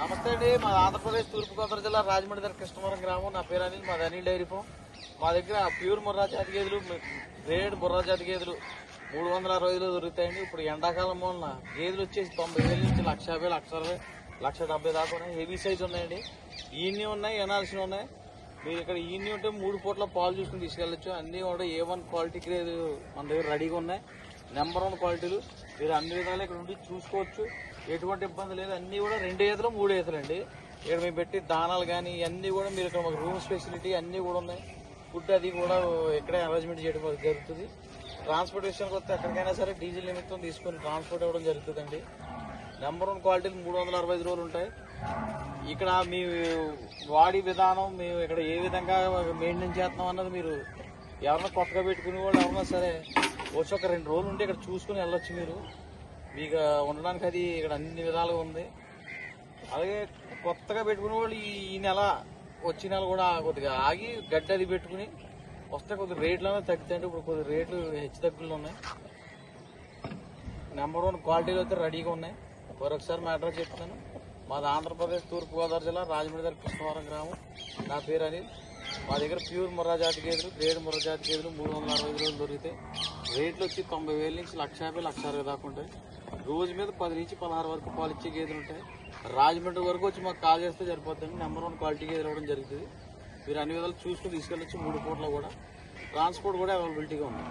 నమస్తే అండి. మా ఆంధ్రప్రదేశ్ తూర్పుగోదావరి జిల్లా రాజమండ్రి దగ్గర కృష్ణవరం గ్రామం. నా పేరు అనిల్ మాది అనిల్ డైరీ ఫామ్. మా దగ్గర ప్యూర్ ముర్రా జాతి గేదెలు గ్రేడ్ ముర్రా జాతి గేదెలు మూడు వందల అరవై ఐదులో దొరుకుతాయండి. ఇప్పుడు ఎండాకాలం వలన గేదెలు వచ్చేసి తొంభై వేల నుంచి లక్ష యాభై లక్ష అరవై లక్ష డెబ్బై దాకా ఉన్నాయి. హెవీ సైజ్ ఉన్నాయండి. ఈన్ని ఉన్నాయి ఎనాల్సిన ఉన్నాయి. మీరు ఇక్కడ ఈన్ని ఉంటే మూడు పూట్ల పాలు చూసుకుని తీసుకెళ్ళచ్చు. అన్నీ కూడా ఏ వన్ క్వాలిటీ గ్రేడ్ మన దగ్గర రెడీగా ఉన్నాయి. నెంబర్ వన్ క్వాలిటీలు. మీరు అన్ని విధాలు ఇక్కడ ఉండి చూసుకోవచ్చు. ఎటువంటి ఇబ్బంది లేదు. అన్నీ కూడా రెండు ఈతలు మూడు ఈతలు అండి. ఇక్కడ మేము పెట్టి దానాలు కానీ ఇవన్నీ కూడా మీరు ఇక్కడ మాకు రూమ్స్ ఫెసిలిటీ అన్నీ కూడా ఉన్నాయి. ఫుడ్ అది కూడా ఇక్కడే అరేంజ్మెంట్ చేయడం జరుగుతుంది. ట్రాన్స్పోర్టేషన్కి వస్తే ఎక్కడికైనా సరే డీజిల్ నిమిత్తం తీసుకొని ట్రాన్స్పోర్ట్ ఇవ్వడం జరుగుతుందండి. నెంబర్ వన్ క్వాలిటీలు మూడు వందల అరవై ఐదు రోజులు ఉంటాయి. ఇక్కడ మీ వాడి విధానం మేము ఇక్కడ ఏ విధంగా మెయింటైన్ చేస్తున్నాం అన్నది మీరు ఎవరన్నా కొత్తగా పెట్టుకునే వాళ్ళు ఎవరన్నా సరే వచ్చి ఒక రెండు రోజులు ఉంటే ఇక్కడ చూసుకుని వెళ్ళొచ్చు మీరు. మీకు ఉండడానికి అది ఇక్కడ అన్ని విధాలుగా ఉంది. అలాగే కొత్తగా పెట్టుకునే వాళ్ళు ఈ నెల వచ్చే నెల కూడా కొద్దిగా ఆగి గడ్డి అది పెట్టుకుని వస్తే కొద్దిగా రేట్లు అనేది తగ్గుతాయంటే ఇప్పుడు కొద్దిగా రేట్లు హెచ్చు తగ్గులు ఉన్నాయి. నెంబర్ వన్ క్వాలిటీలు అయితే రెడీగా ఉన్నాయి. మరొకసారి మా అడ్రస్ చెప్తాను. మాది ఆంధ్రప్రదేశ్ తూర్పుగోదావరి జిల్లా రాజమండ్రి దగ్గర కృష్ణవరం గ్రామం. నా పేరు అనిల్. మా దగ్గర ప్యూర్ ముర్రా జాతి గేదెలు గ్రేడ్ ముర్రా జాతి గేదెలు మూడు వందల అరవై రోజులు దొరుకుతాయి రేట్లు వచ్చి తొంభై వేల నుంచి లక్ష యాభై లక్ష అరవై దాకా ఉంటాయి. రోజు మీద పది నుంచి పదహారు వరకు పాలు ఇచ్చే గేదెలు ఉంటాయి. రాజమండ్రి వరకు వచ్చి మాకు కాల్ చేస్తే సరిపోతుంది నెంబర్ వన్ క్వాలిటీ గేదెలు ఇవ్వడం జరుగుతుంది. మీరు అన్ని విధాలు చూసుకుని తీసుకెళ్ళొచ్చు మూడు కోట్ల కూడా. ట్రాన్స్పోర్ట్ కూడా అవైలబిలిటీగా ఉంది.